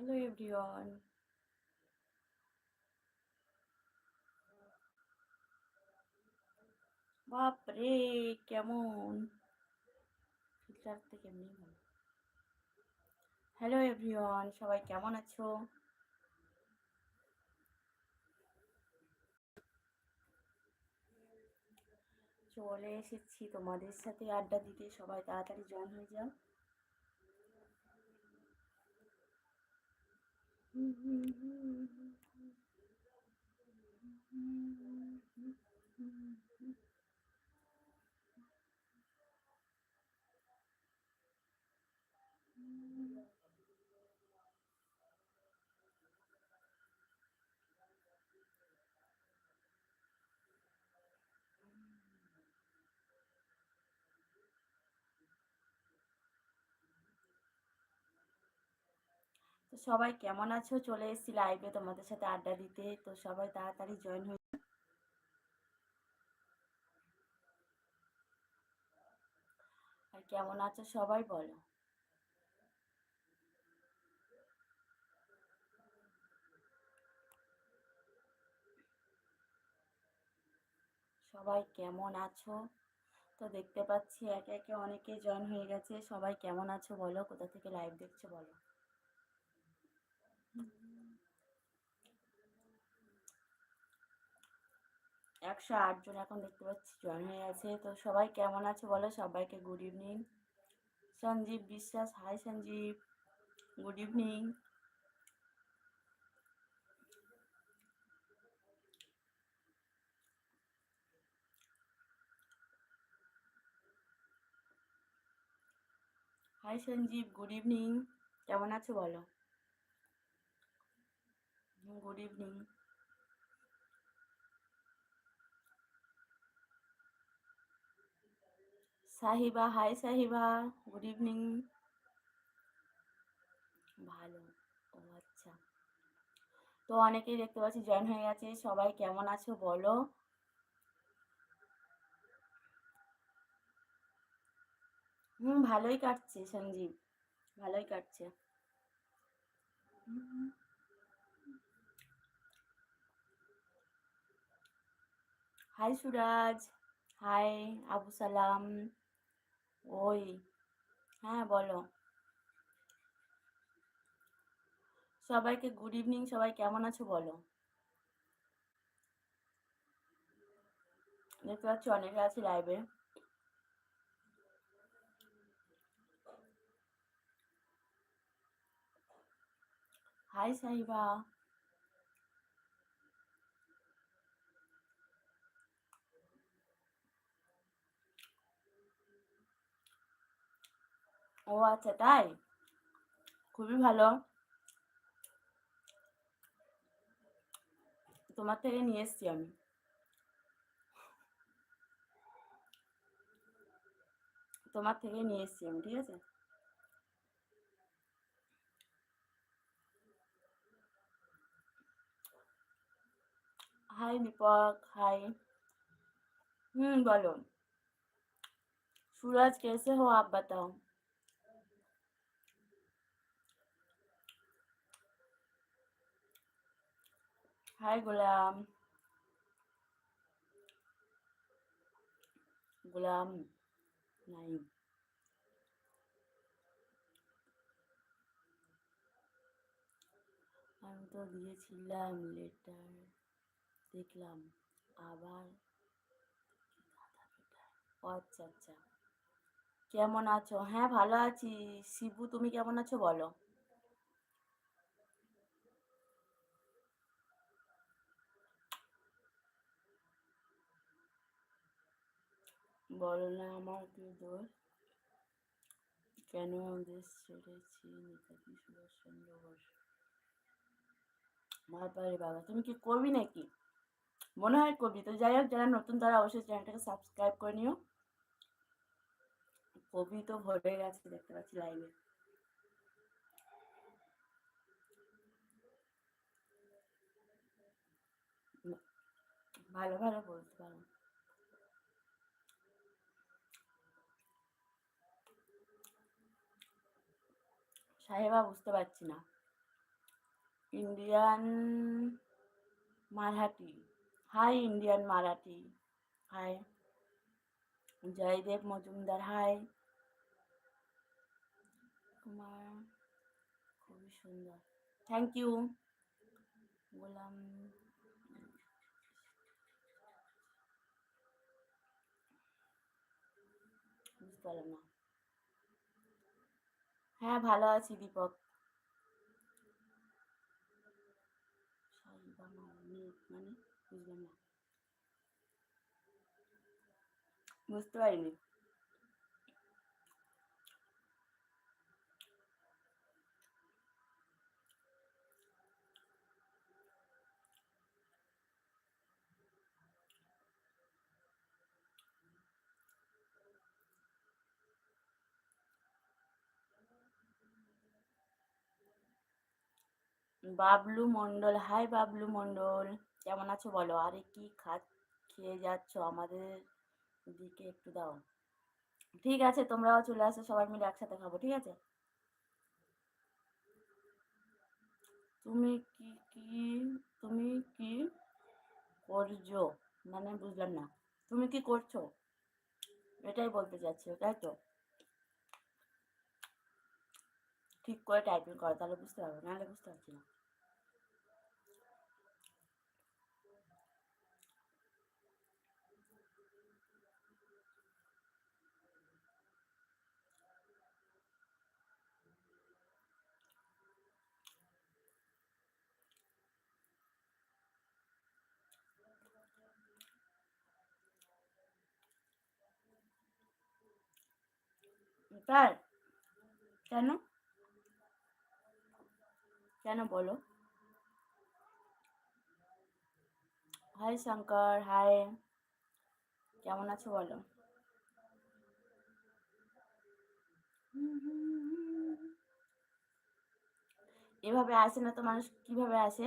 Hello everyone বাপরে, কেমন? ফিল্টারতে কেমনি ভালো হ্যালো এভরিওয়ান সবাই কেমন আছো? চলে এসেছি তোমাদের সাথে আড্ডা দিতে। সবাই তাড়াতাড়ি জয়েন হয়ে যাও। Mm-hmm. সবাই কেমন আছো? চলে এসেছি লাইভে তোমাদের সাথে আড্ডা দিতে। তো সবাই তাড়াতাড়ি জয়েন হয়ে আর কেমন আছো সবাই বলো? সবাই কেমন আছো? তো দেখতে পাচ্ছি একে একে অনেকে জয়েন হয়ে গেছে। সবাই কেমন আছো বলো? কোথা থেকে লাইভ দেখছ বলো? একশো আট জন এখন দেখতে পাচ্ছি জয়েন হয়ে আছে তো সবাই কেমন আছে বলো? সবাইকে good evening Sanjeev Biswas hi Sanjeev. Good evening hi Sanjeev good evening কেমন আছো বলো? Good evening Sahiba hi Sahiba good evening ভালো, ও আচ্ছা। তো অনেকেই দেখতে পাচ্ছি জয়েন হয়ে গেছে, সবাই কেমন আছো বলো? হুম, ভালোই কাটছে সঞ্জীব, ভালোই কাটছে। হাই সুরাজ হাই আবু সালাম ওই হ্যাঁ বলো। সবাইকে গুড ইভিনিং সবাই কেমন আছো বলো? দেখতে পাচ্ছি অনেকে আছে লাইভে হাই সাহিবা। ও আচ্ছা তাই খুবই ভালো তোমার থেকে নিয়ে এসছি আমি তোমার থেকে নিয়ে এসছি আমি ঠিক আছে हाय दीपक हाय हम्म बोलो सूरज कैसे हो आप बताओ হাই গোলাম। গোলাম নাই। আমি তো দিয়েছিলাম লেটার দেখলাম আবার আচ্ছা আচ্ছা। কেমন আছো? হ্যাঁ ভালো আছি। শিবু, তুমি কেমন আছো? বলো। বলো না আমার কি দোষ? কেন দেশ ছেড়েছি? নেতাজি সুভাষচন্দ্র বোস। মারপাড়ি বাবা তুমি কি করবি নাকি? মনে হয় করবি তো যাই হোক, যারা নতুন তারা অবশ্যই চ্যানেলটাকে সাবস্ক্রাইব করে নিও। কবি তো ভরে গেছে, দেখতে পাচ্ছি লাইভে ভালো ভালো, বলতে পারো। সাহেবা বুঝতে পারছি না। Indian Marathi. Hi Indian Marathi. Hi. Joydeb Majumdar, hi. তোমার খুবই সুন্দর। থ্যাংক ইউ বললাম বুঝতে পারলাম না। হ্যাঁ ভালো আছি দীপক। মানে না। বুঝতে পারিনি। বাবলু মণ্ডল, হাই বাবলু মণ্ডল, কেমন আছো বলো? আরে কি খা খেয়ে যাচ্ছ আমাদের দিকে একটু দাও। ঠিক আছে, তোমরাও চলে আসো, সবাই মিলে একসাথে খাব, ঠিক আছে? তুমি কি কি, তুমি কি করছ? মানে বুঝলাম না। তুমি কি করছ? এটাই বলতে চাচ্ছি, তাই তো? ঠিক করে টাইপিং করো, তাহলে বুঝতে পারব, নাহলে বুঝতে পারছি না। তাই কেন? কেন বলো? হাই শঙ্কর হাই কেমন আছো বলো? এভাবে আসে না তো মানুষ, কীভাবে আসে?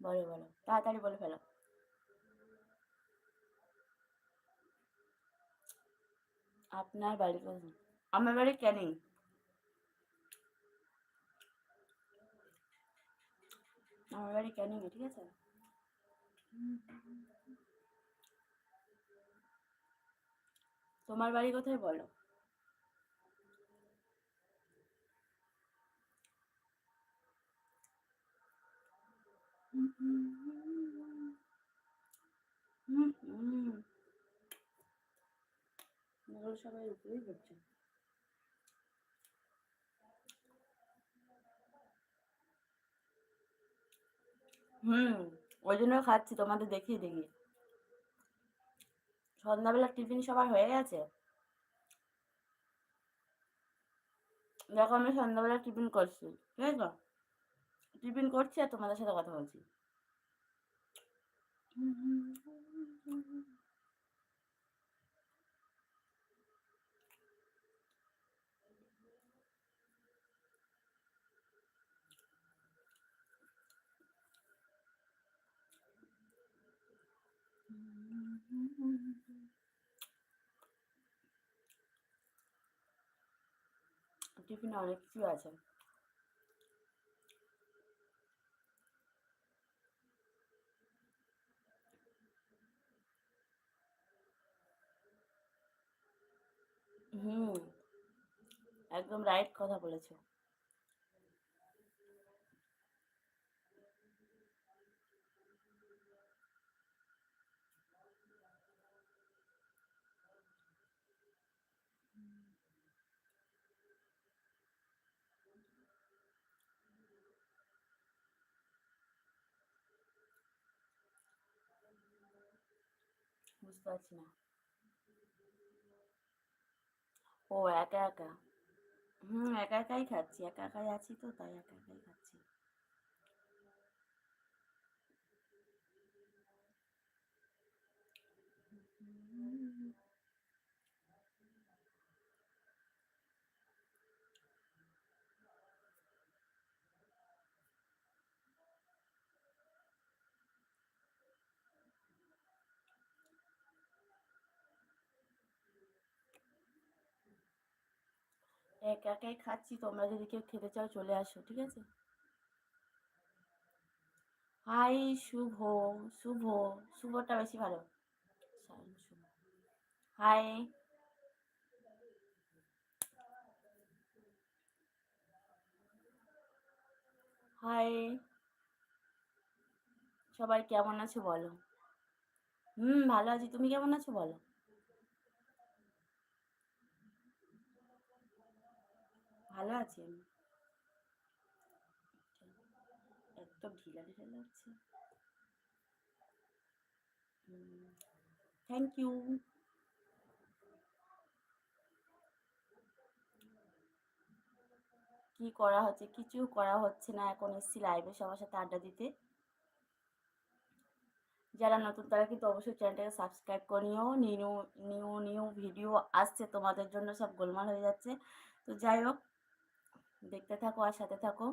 বলো বলো, তাড়াতাড়ি বলে ফেলো। আপনার বাড়ি কোথায় আমার বাড়ি ক্যানিং। আমার বাড়ি ক্যানিং ঠিক আছে? তোমার বাড়ি কোথায় বলো? সবাই উপরেই করছে হুম ওই জন্য খাচ্ছি তোমাদের দেখিয়ে দেখি সন্ধ্যাবেলা টিফিন সবার হয়ে গেছে? দেখো আমি সন্ধ্যাবেলা টিফিন করছি ঠিক আছে টিফিন করছি আর তোমাদের সাথে কথা বলছি। টিফিনে অনেক কিছু আছে। হুম একদম রাইট কথা বলেছ। বুঝতে পারছি না ও একা একা হুম একা একাই খাচ্ছি একা একাই আছি তো তাই একা একাই খাচ্ছি একা একাই খাচ্ছি, তোমরা যদি কেউ খেতে চাও চলে আসো, ঠিক আছে? হাই, শুভ শুভ, শুভটা বেশি ভালো। হাই। হাই। সবাই কেমন আছো বলো? হুম, ভালো আছি। তুমি কেমন আছো বলো? ভালো আছি আমি। একদম ঢিলা ঢিলা লাগছে থ্যাংক ইউ কি করা হচ্ছে? কিছু করা হচ্ছে না। এখন এসছি লাইভে সবার সাথে আড্ডা দিতে। যারা নতুন তারা কিন্তু অবশ্যই চ্যানেলটাকে সাবস্ক্রাইব করে নিও। নিউ নিউ নিউ ভিডিও আসছে। তোমাদের জন্য সব গোলমাল হয়ে যাচ্ছে। তো যাই হোক দেখতে থাকো আর সাথে থাকো।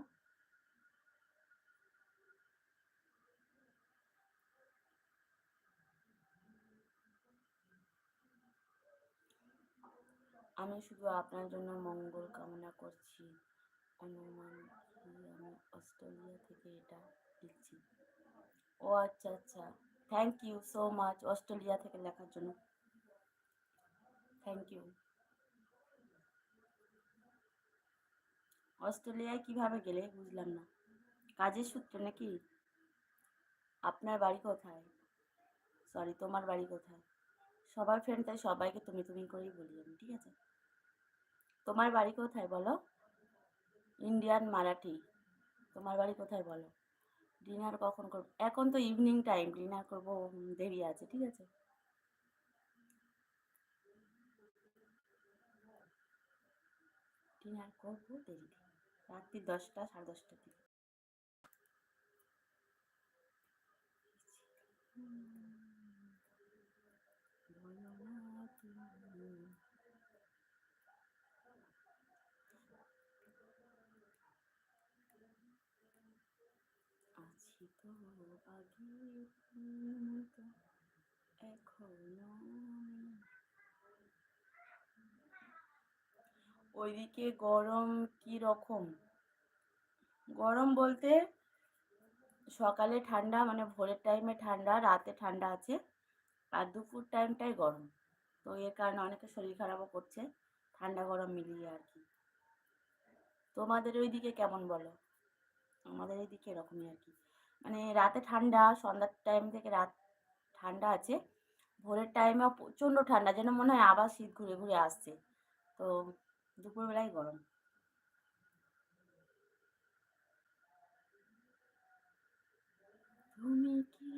আমি শুধু আপনার জন্য মঙ্গল কামনা করছি। অনুমান আমি অস্ট্রেলিয়া থেকে এটা লিখছি ও আচ্ছা আচ্ছা। Thank you so much Australia থেকে লেখার জন্য। থ্যাংক ইউ অস্ট্রেলিয়ায় কীভাবে গেলে বুঝলাম না। কাজের সূত্রে নাকি? আপনার বাড়ি কোথায়? সরি তোমার বাড়ি কোথায়? সবার ফ্রেন্ড তাই সবাইকে তুমি তুমি করেই বলি আমি, ঠিক আছে? তোমার বাড়ি কোথায় বলো? ইন্ডিয়ান মারাঠি তোমার বাড়ি কোথায় বলো? ডিনার কখন করব? এখন তো ইভিনিং টাইম ডিনার করব দেরি আছে, ঠিক আছে? ডিনার করব দেরি রাত্রি দশটা সাড়ে দশটার দিকে। এখনও ওইদিকে গরম কি রকম গরম বলতে সকালে ঠান্ডা মানে ভোরের টাইমে ঠান্ডা, রাতে ঠান্ডা আছে, আর দুপুর টাইমটাই গরম। তো এর কারণে অনেকে শরীর খারাপও করছে, ঠান্ডা, গরম মিলিয়ে আর কি। তোমাদের ওইদিকে কেমন বলো? আমাদের এইদিকে এরকমই আর কি। মানে রাতে ঠান্ডা, সন্ধ্যার টাইম থেকে রাত ঠান্ডা আছে, ভোরের টাইমেও প্রচণ্ড ঠান্ডা, যেন মনে হয় আবার শীত ঘুরে ঘুরে আসছে। তো দুপুরবেলায় গরম তুমি কি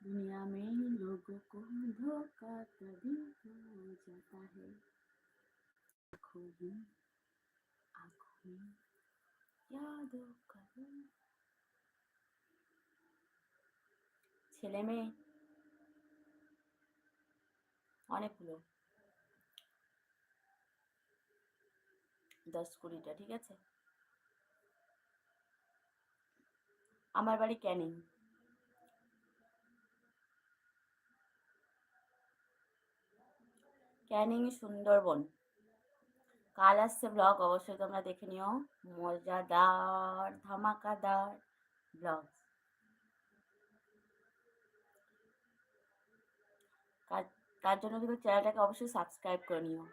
दुनिया में लोगों को धोखा तभी हो जाता है आँखों में आँखों में यादों का ছেলে মেয়ে? অনেকগুলো। দশ কুড়িটা, ঠিক আছে? আমার বাড়ি ক্যানিং। ক্যানিং সুন্দরবন। কাল আসছে ব্লগ, অবশ্যই তোমরা দেখে নিও। মজাদার, ধামাকাদার ব্লগ। তার জন্য কিন্তু চ্যানেলটাকে অবশ্যই সাবস্ক্রাইব করে নিও।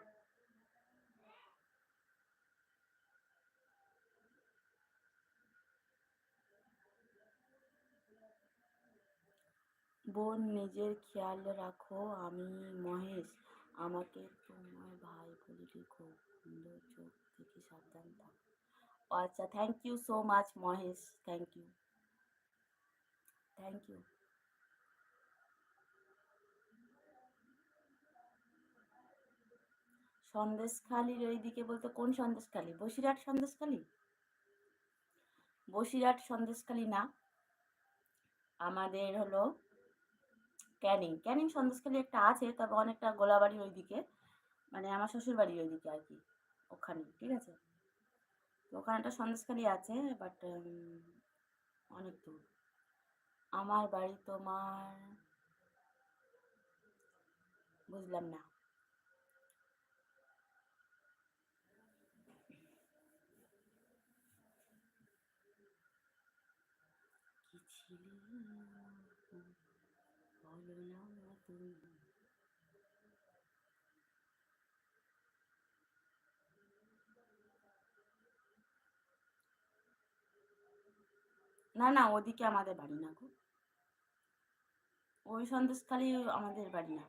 বোন, নিজের খেয়াল রাখো, আমি মহেশ। আমাকে তোমার ভাই বলে রেখো সুন্দর চোখ থেকে সাবধান থাক। আচ্ছা thank you so much Mahesh. Thank you thank you সন্দেশখালির ওই দিকে বলতে কোন সন্দেশখালি? বসিরহাট সন্দেশখালি? বসিরহাট সন্দেশখালি না। আমাদের হলো ক্যানিং। ক্যানিং সন্দেশখালি একটা আছে, তবে অনেকটা গোলাবাড়ি ওইদিকে। মানে আমার শ্বশুর বাড়ির ওইদিকে আর কি, ওখানে, ঠিক আছে? ওখানে একটা সন্দেশখালি আছে বাট অনেক দূর। আমার বাড়ি তোমার, বুঝলাম না কি ছিলে বলো না না না, ওদিকে আমাদের বাড়ি না গো। ওই সন্দেশখালি আমাদের বাড়ি না।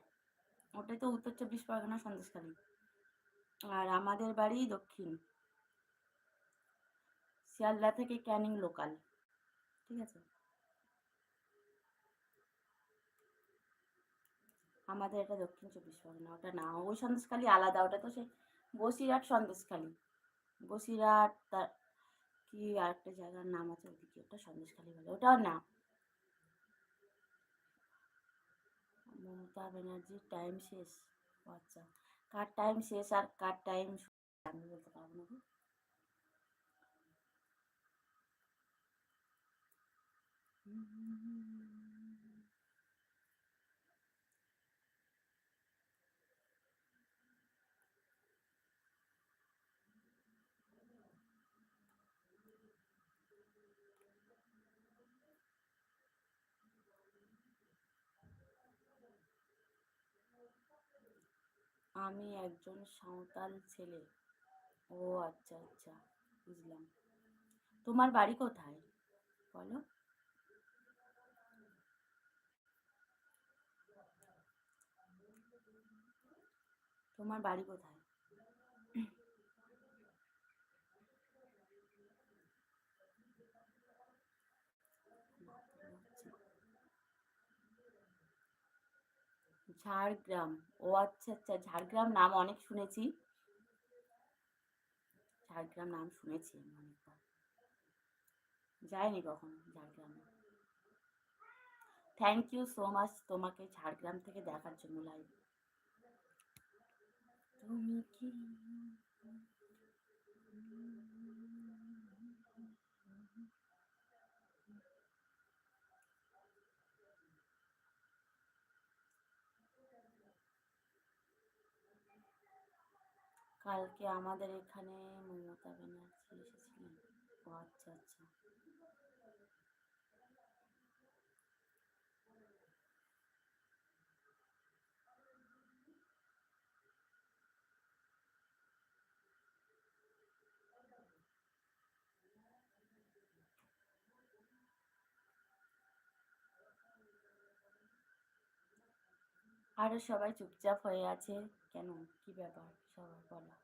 ওটাই তো উত্তর চব্বিশ পরগনা সন্দেশখালি। আর আমাদের বাড়ি দক্ষিণ। শিয়ালদা থেকে ক্যানিং লোকাল। ঠিক আছে? আমাদের এটা দক্ষিণ চব্বিশ পরগনা, ওটা না ওই সন্দেশখালি আলাদা, ওটা তো সে বসিরহাট সন্দেশখালি। বসিরহাট তার, কি আরেকটা জায়গার নাম আছে ওদিকে, ওটা সন্দেশখালি বলে, ওটাও না। মমতা ব্যানার্জির টাইম শেষ আচ্ছা কার টাইম শেষ আর কার টাইম আমি বলতে পারব না আমি একজন সাঁওতাল ছেলে। ও আচ্ছা আচ্ছা বুঝলাম। তোমার বাড়ি কোথায়? বলো। তোমার বাড়ি কোথায়? ঝাড়গ্রাম। ও আচ্ছা আচ্ছা ঝাড়গ্রাম নাম অনেক শুনেছি। ঝাড়গ্রাম নাম শুনেছি অনেকবার। যাইনি কখনো ঝাড়গ্রামে। থ্যাংক ইউ সো মাচ তোমাকে ঝাড়গ্রাম থেকে দেখার জন্য লাইভ তুমি কি কালকে আমাদের এখানে মমতা ব্যানার্জি এসেছিলেন। ও আচ্ছা আচ্ছা। আরও সবাই চুপচাপ হয়ে আছে। কেন? কি ব্যাপার? সবাই বলা।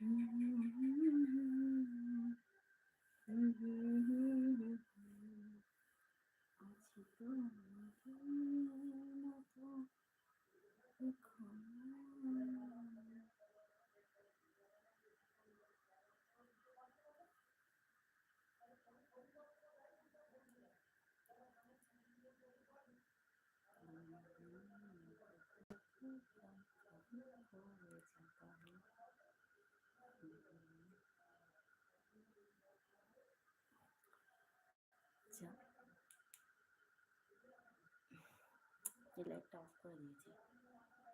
আছি আচ্ছা। এই লাইটটা অফ করে দিয়েছি।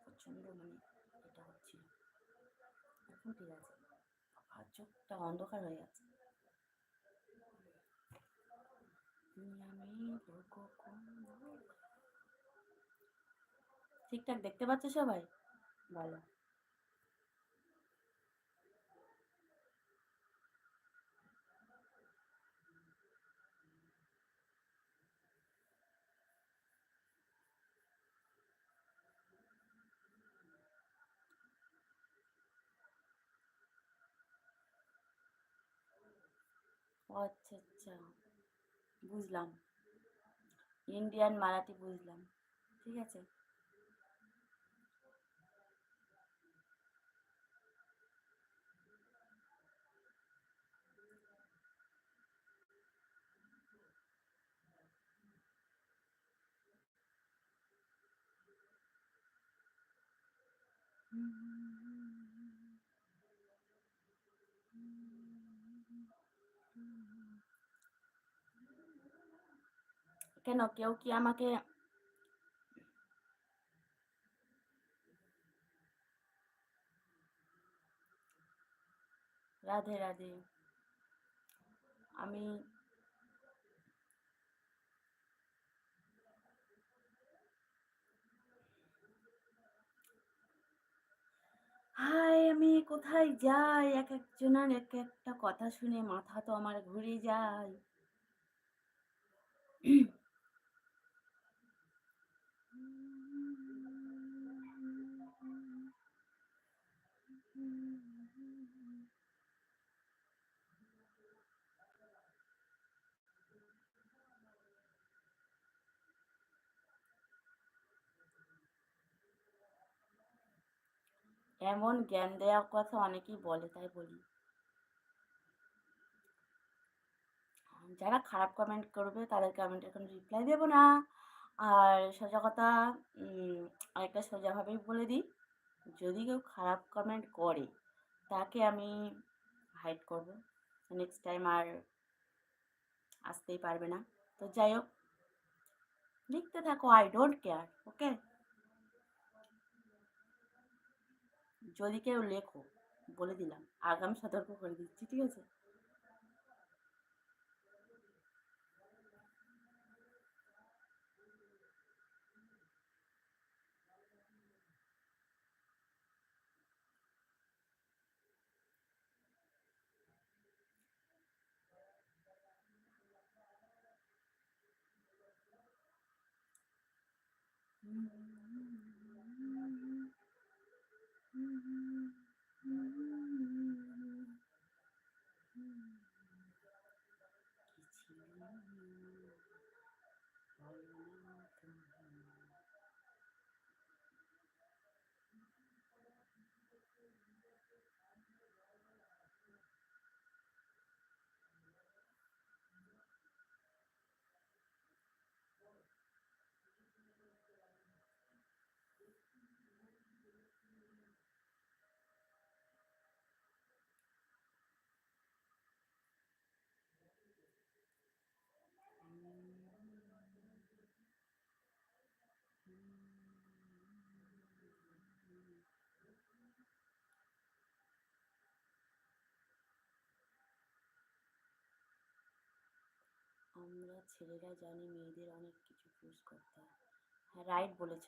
প্রচণ্ড মানে এটা হচ্ছিল এখন ঠিক আছে। আর চোখটা অন্ধকার হয়ে গেছে। ঠিকঠাক দেখতে পাচ্ছ সবাই? বলো। আচ্ছা আচ্ছা। বুঝলাম। ইন্ডিয়ান মারাঠি বুঝলাম। ঠিক আছে। কেন কেউ কি আমাকে রাধে রাধে আমি হাই আমি কোথায় যাই? এক একজনের এক একটা কথা শুনে মাথা তো আমার ঘুরে যায়। এমন জ্ঞান দেওয়ার কথা অনেকেই বলে, তাই বলি। যারা খারাপ কমেন্ট করবে তাদের কমেন্টের কোনো রিপ্লাই দেবো না। আর সোজা কথা আরেকটা সোজাভাবেই বলে দিই, যদি কেউ খারাপ কমেন্ট করে, তাকে আমি হাইড করব। নেক্সট টাইম আর আসতেই পারবে না। তো যাই হোক, লিখতে থাকো আই ডোন্ট কেয়ার ওকে যদি কেউ লেখো বলে দিলাম। আগাম সতর্ক করে দিচ্ছি ঠিক আছে আমরা ছেলেরা জানে মেয়েদের অনেক কিছু চুজ করতে হয়। হ্যাঁ রাইট বলেছ।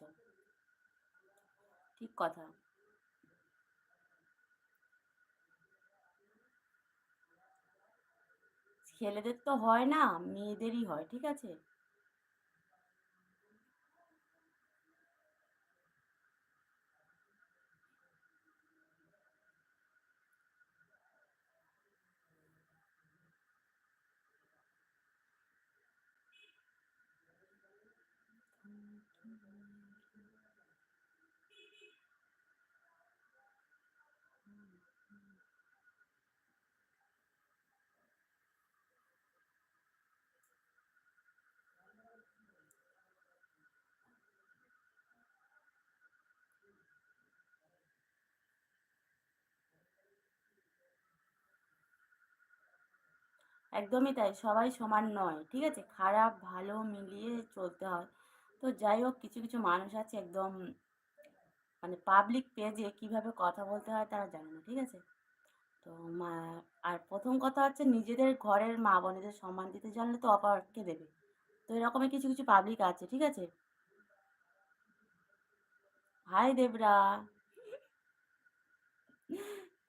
ঠিক কথা। ছেলেদের তো হয় না, মেয়েদেরই হয়, ঠিক আছে? একদমই তাই, সবাই সমান নয়, ঠিক আছে? খারাপ, ভালো মিলিয়ে চলতে হয়। তো যাই হোক, কিছু কিছু মানুষ আছে একদম মানে পাবলিক পেজে কীভাবে কথা বলতে হয় তারা জানে না, ঠিক আছে? তো মা, আর প্রথম কথা হচ্ছে নিজেদের ঘরের মা বোনেদের সম্মান দিতে জানলে তো অপরকে দেবে। তো এরকমই কিছু কিছু পাবলিক আছে, ঠিক আছে? হাই দেবরা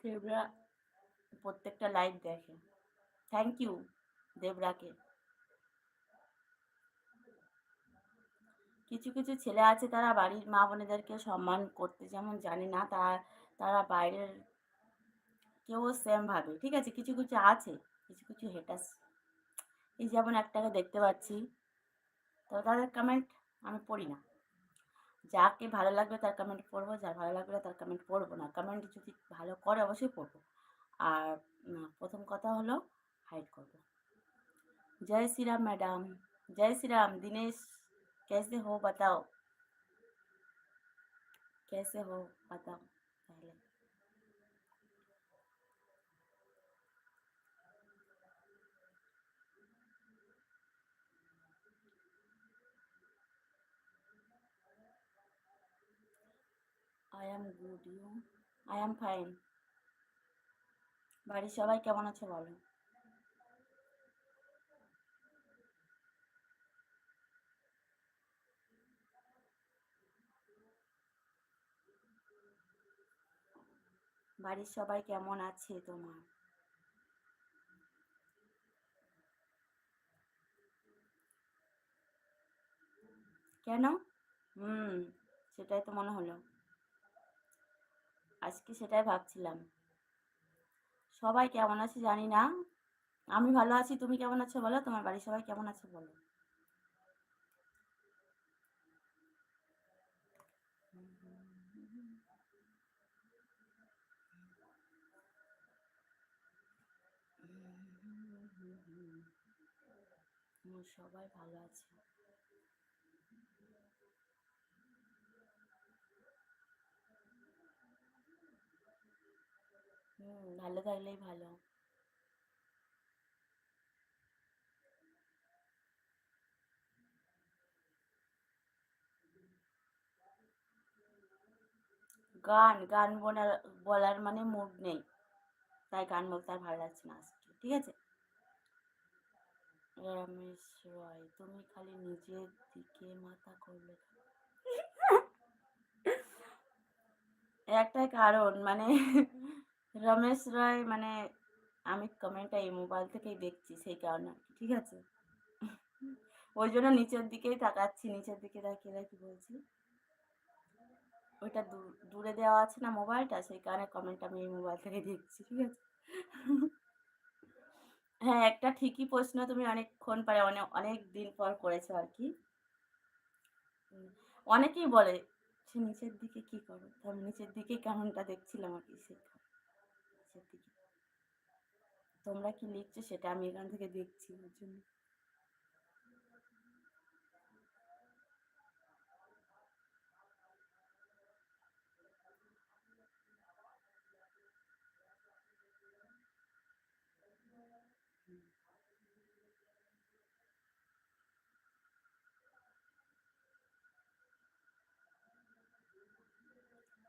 দেবরা প্রত্যেকটা লাইভ দেখে। থ্যাংক ইউ দেবরাকে কিছু কিছু ছেলে আছে, তারা বাড়ির মা বোনেদেরকে সম্মান করতে, যেমন জানে না, তা, তারা বাইরের কেউ সেম ভাবে। ঠিক আছে, কিছু কিছু আছে, কিছু কিছু হেটাস এই যেমন একটাকে দেখতে পাচ্ছি, তো তাদের কমেন্ট আমি পড়ি না। যাকে ভালো লাগবে তার কমেন্ট পড়ব, যার ভালো লাগবে না তার কমেন্ট পড়ব না। কমেন্ট যদি ভালো করে অবশ্যই পড়ব। আর প্রথম কথা হলো হাইড করব জয় শ্রীরাম ম্যাডাম জয় শ্রীরাম দিনেশ কেসে হো বাতাও कैसे হো বাতাও তাহলে I am good you I am fine বাড়ির সবাই কেমন আছে বলো? বাড়ির সবাই কেমন আছে তোমার? কেন? হুম, সেটাই তো মনে হলো। আজকে সেটাই ভাবছিলাম। সবাই কেমন আছে জানি না। আমি ভালো আছি, তুমি কেমন আছো বলো? তোমার বাড়ির সবাই কেমন আছে বলো? সবাই ভালো আছে। হুম, ভালো থাকলেই ভালো। গান গান বলার বলার মানে মুড নেই। তাই গান বলতে আর ভালো লাগছে না আজকে, ঠিক আছে? রমেশ রয় তুমি খালি নিজের দিকে মাথা করলে একটাই কারণ মানে রমেশ রয় মানে আমি কমেন্টটা এই মোবাইল থেকেই দেখছি সেই কারণে ঠিক আছে? ওই জন্য নিচের দিকেই তাকাচ্ছি, নিচের দিকে তাকিয়ে দেখি বলছি, ওইটা দূরে দেওয়া আছে না মোবাইলটা সেই কারণে কমেন্ট আমি এই মোবাইল থেকে দেখছি, ঠিক আছে? হ্যাঁ একটা ঠিকই প্রশ্ন তুমি অনেকক্ষণ পরে অনেক অনেক দিন পর করেছ আর কি। অনেকেই বলে সে নিচের দিকে কি করো? তো আমি নিচের দিকে কেমনটা দেখছিলাম আর কি নিচের দিকে। তোমরা কি লিখছো সেটা আমি এখান থেকে দেখছি, ওর জন্য।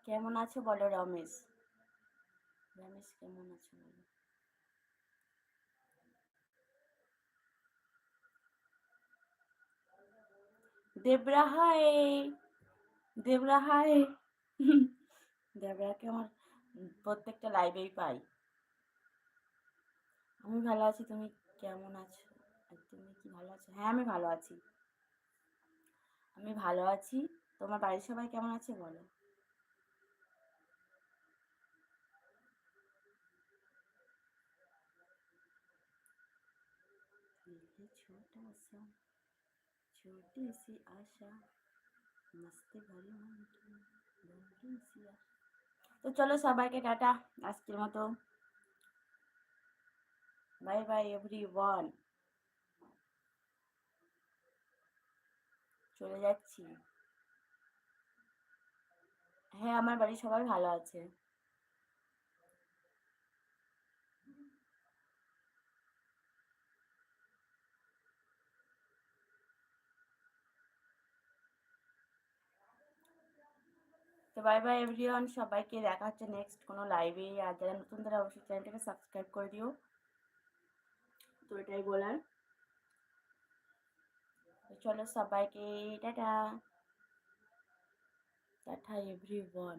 কেমন আছো বলো রমেশ? রমেশ কেমন আছো বলো? দেবরা হাই দেবরা হাই দেবরাকে আমার প্রত্যেকটা লাইভেই পাই। আমি ভালো আছি, তুমি কেমন আছো? তুমি কি ভালো আছো? হ্যাঁ আমি ভালো আছি। আমি ভালো আছি। তোমার বাড়ির সবাই কেমন আছে বলো? छोटा सा छोटी सी आशा मस्ती भरी मन की बड़ी सी তো চলো সবাইকে টাটা আজকের মতো বাই বাই এভরি ওয়ান চলে যাচ্ছি হ্যাঁ আমার বাড়ির সবাই ভালো আছে তো বাই বাই এভরিওয়ান সবাইকে দেখা হচ্ছে নেক্সট কোনো লাইভে আর যারা নতুন, তারা অবশ্যই চ্যানেলটাকে সাবস্ক্রাইব করে দিও। তো এটাই বলার। চলো সবাইকে, টাটা। Tata everyone